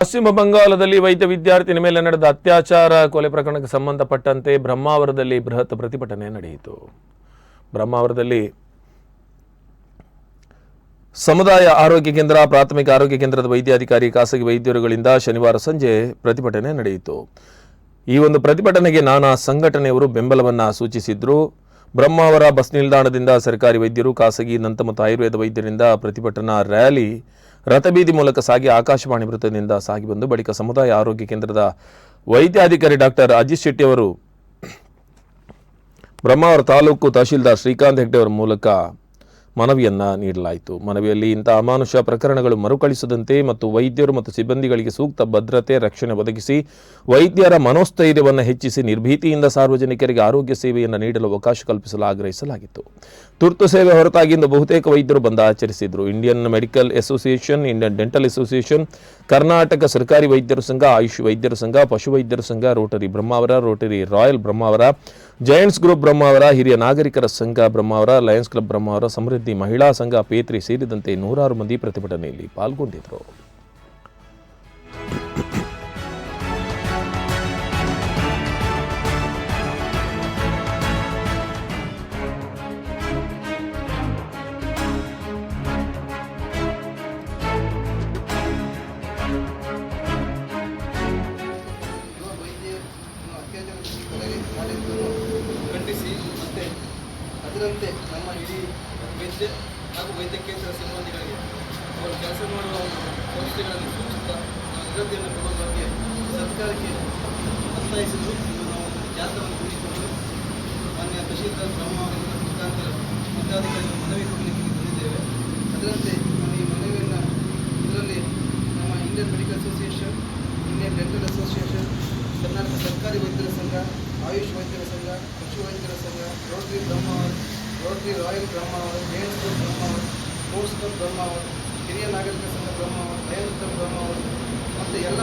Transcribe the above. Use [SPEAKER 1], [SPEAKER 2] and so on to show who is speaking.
[SPEAKER 1] ಪಶ್ಚಿಮ ಬಂಗಾಳದಲ್ಲಿ ವೈದ್ಯ ವಿದ್ಯಾರ್ಥಿನಿ ಮೇಲೆ ನಡೆದ ಅತ್ಯಾಚಾರ ಕೊಲೆ ಪ್ರಕರಣಕ್ಕೆ ಸಂಬಂಧಪಟ್ಟಂತೆ ಬ್ರಹ್ಮಾವರದಲ್ಲಿ ಬೃಹತ್ ಪ್ರತಿಭಟನೆ ನಡೆಯಿತು. ಬ್ರಹ್ಮಾವರದಲ್ಲಿ ಸಮುದಾಯ ಆರೋಗ್ಯ ಕೇಂದ್ರ, ಪ್ರಾಥಮಿಕ ಆರೋಗ್ಯ ಕೇಂದ್ರದ ವೈದ್ಯಾಧಿಕಾರಿ, ಖಾಸಗಿ ವೈದ್ಯರುಗಳಿಂದ ಶನಿವಾರ ಸಂಜೆ ಪ್ರತಿಭಟನೆ ನಡೆಯಿತು. ಈ ಒಂದು ಪ್ರತಿಭಟನೆಗೆ ನಾನಾ ಸಂಘಟನೆಯವರು ಬೆಂಬಲವನ್ನು ಸೂಚಿಸಿದ್ರು. ಬ್ರಹ್ಮಾವರ ಬಸ್ ನಿಲ್ದಾಣದಿಂದ ಸರ್ಕಾರಿ ವೈದ್ಯರು, ಖಾಸಗಿ ನಂತ ಮತ್ತು ಆಯುರ್ವೇದ ವೈದ್ಯರಿಂದ ಪ್ರತಿಭಟನಾ ರ್ಯಾಲಿ ರಥಬೀದಿ ಮೂಲಕ ಸಾಗಿ ಆಕಾಶವಾಣಿ ವೃತ್ತದಿಂದ ಸಾಗಿ ಬಂದು ಬಳಿಕ ಸಮುದಾಯ ಆರೋಗ್ಯ ಕೇಂದ್ರದ ವೈದ್ಯಾಧಿಕಾರಿ ಡಾಕ್ಟರ್ ಅಜಿತ್ ಶೆಟ್ಟಿ ಅವರು ಬ್ರಹ್ಮಾವರ ತಾಲೂಕು ತಹಶೀಲ್ದಾರ್ ಶ್ರೀಕಾಂತ್ ಹೆಗ್ಡೆ ಅವರ ಮೂಲಕ ಮನವಿಯನ್ನ ನೀಡಲಾಯಿತು. ಮನವಿಯಲ್ಲಿ ಇಂಥ ಅಮಾನುಷ ಪ್ರಕರಣಗಳು ಮರುಕಳಿಸದಂತೆ ಮತ್ತು ವೈದ್ಯರು ಮತ್ತು ಸಿಬ್ಬಂದಿಗಳಿಗೆ ಸೂಕ್ತ ಭದ್ರತೆ, ರಕ್ಷಣೆ ಒದಗಿಸಿ ವೈದ್ಯರ ಮನೋಸ್ಥೈರ್ಯವನ್ನು ಹೆಚ್ಚಿಸಿ ನಿರ್ಭೀತಿಯಿಂದ ಸಾರ್ವಜನಿಕರಿಗೆ ಆರೋಗ್ಯ ಸೇವೆಯನ್ನು ನೀಡಲು ಅವಕಾಶ ಕಲ್ಪಿಸಲು ಆಗ್ರಹಿಸಲಾಗಿತ್ತು. ತುರ್ತು ಸೇವೆ ಹೊರತಾಗಿ ಇಂದು ಬಹುತೇಕ ವೈದ್ಯರು ಬಂದ ಆಚರಿಸಿದರು. Indian medical association, Indian dental association, Karnataka ಸರ್ಕಾರಿ ವೈದ್ಯರ ಸಂಘ, ಆಯುಷ್ ವೈದ್ಯರ ಸಂಘ ಪಶುವೈದ್ಯರ ಸಂಘ, Rotary Brahmavar Rotary Royal Brahmavar Giants group Brahmavar ಹಿರಿಯ ನಾಗರಿಕರ ಸಂಘ ಬ್ರಹ್ಮಾವರ ಲಯನ್ಸ್ ಕ್ಲಬ್ ಬ್ರಹ್ಮಾವರ ಸಮೃದ್ಧಿ ಮಹಿಳಾ ಸಂಘ ಪೇತ್ರಿ ಸೇರಿದಂತೆ ನೂರಾರು ಮಂದಿ ಪ್ರತಿಭಟನೆಯಲ್ಲಿ ಪಾಲ್ಗೊಂಡಿದ್ದರು.
[SPEAKER 2] ಖಂಡಿಸಿ ಮತ್ತು ಅದರಂತೆ ನಮ್ಮ ಇಡೀ ವೈದ್ಯ ಹಾಗೂ ವೈದ್ಯಕೇತರ ಸಿಬ್ಬಂದಿಗಳಿಗೆ ಅವರು ಕೆಲಸ ಮಾಡುವ ಸಂಸ್ಥೆಗಳಲ್ಲಿ ಸೂಚಿಸುತ್ತಾ ಅಭಿವೃದ್ಧಿಯನ್ನು ಕೊಡುವ ಬಗ್ಗೆ ಸರ್ಕಾರಕ್ಕೆ ಒತ್ತಾಯಿಸಿದ್ದು ನಾವು ಜಾತವನ್ನು ಕೂಡಿಕೊಂಡು ಮಾನ್ಯ ತಹಶೀಲ್ದಾರ್ ಬ್ರಹ್ಮಾವರಿಂದ ಮುಖಾಂತರ ಜಿಲ್ಲಾಧಿಕಾರಿಗಳು ಮನವಿ ಕೊಡಲಿಕ್ಕೆ ಬಂದಿದ್ದೇವೆ. ಅದರಂತೆ ನಾನು ಈ ಮನವಿಯನ್ನು ಇದರಲ್ಲಿ ನಮ್ಮ Indian medical association, Indian dental association, Karnataka ಸರ್ಕಾರಿ ವೈದ್ಯರ ಸಂಘ, ಆಯುಷ್ ವೈದ್ಯರ ಸಂಘ, ಪಶು ವೈದ್ಯರ ಸಂಘ Rotary Brahmavar Rotary Royal Brahmavar Giants club Brahmavar sports club Brahmavar, ಹಿರಿಯ ನಾಗರಿಕ ಸಂಘ ಬ್ರಹ್ಮಾವರ್, ಜಯಂತ ಕ್ಲಬ್ ಬ್ರಹ್ಮಾವರ್, ಮತ್ತು ಎಲ್ಲ